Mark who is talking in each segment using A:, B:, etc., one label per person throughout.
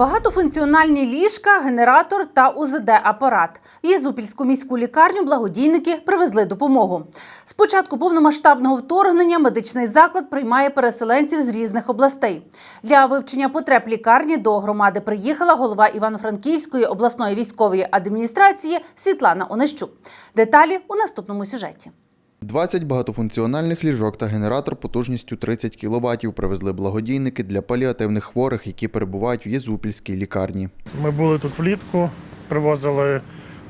A: Багатофункціональні ліжка, генератор та УЗД-апарат. В Єзупільську міську лікарню благодійники привезли допомогу. З початку повномасштабного вторгнення медичний заклад приймає переселенців з різних областей. Для вивчення потреб лікарні до громади приїхала голова Івано-Франківської обласної військової адміністрації Світлана Онищук. Деталі у наступному сюжеті.
B: 20 багатофункціональних ліжок та генератор потужністю 30 кВт привезли благодійники для паліативних хворих, які перебувають в Єзупільській лікарні.
C: Ми були тут влітку, привозили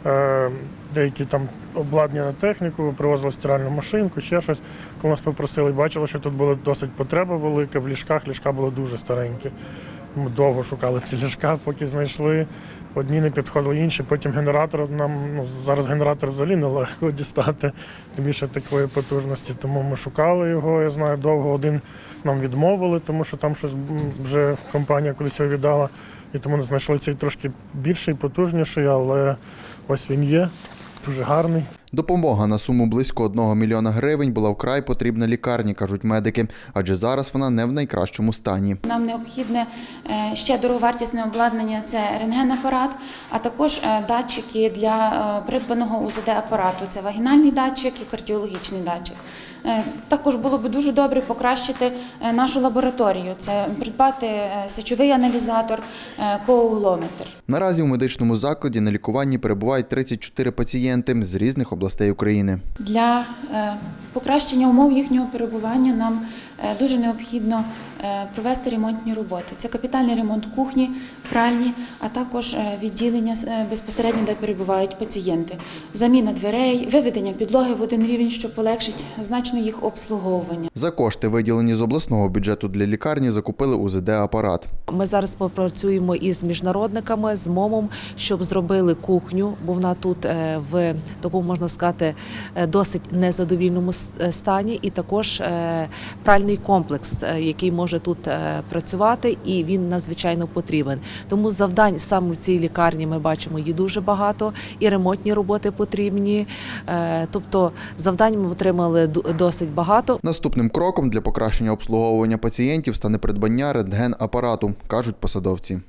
C: е, деякі там обладнання техніку, привозили стиральну машинку, ще щось. Коли нас попросили, бачили, що тут була досить потреба велика. В ліжках ліжка були дуже старенькі. Ми довго шукали ці ліжка, поки знайшли. Одні не підходили, інші. Потім генератор нам ну, зараз генератор взагалі нелегко дістати, тим більше такої потужності. Тому ми шукали його. Я знаю, довго один нам відмовили, тому що там щось вже компанія його віддала. І тому не знайшли цей трошки більший, потужніший, але ось він є, дуже гарний.
B: Допомога на суму близько 1 мільйона гривень була вкрай потрібна лікарні, кажуть медики, адже зараз вона не в найкращому стані.
D: Нам необхідне е, ще дороговартісне обладнання це рентген-апарат, а також е, датчики для е, придбаного УЗД-апарату. Це вагінальний датчик і кардіологічний датчик. Також було б дуже добре покращити нашу лабораторію. Це придбати сечовий аналізатор, коагулометр.
B: Наразі в медичному закладі на лікуванні перебувають 34 пацієнти з різних областей України.
D: Для е, покращення умов їхнього перебування нам е, дуже необхідно провести ремонтні роботи. Це капітальний ремонт кухні, пральні, а також е, відділення е, безпосередньо, де перебувають пацієнти. Заміна дверей, виведення підлоги в один рівень, що полегшить значно їх обслуговування.
B: За кошти, виділені з обласного бюджету для лікарні, закупили УЗД-апарат.
E: Ми зараз попрацюємо із міжнародниками, з МОМом, щоб зробили кухню, бо вона тут е, в такому можна сказати е, досить незадовільному е, стані, і також е, пральний комплекс, е, який може тут е, працювати, і він надзвичайно потрібен. Тому завдань саме в цій лікарні ми бачимо її дуже багато, і ремонтні роботи потрібні. Е, Тобто завдань ми отримали досить багато.
B: Наступним кроком для покращення обслуговування пацієнтів стане придбання рентген-апарату, кажуть посадовці.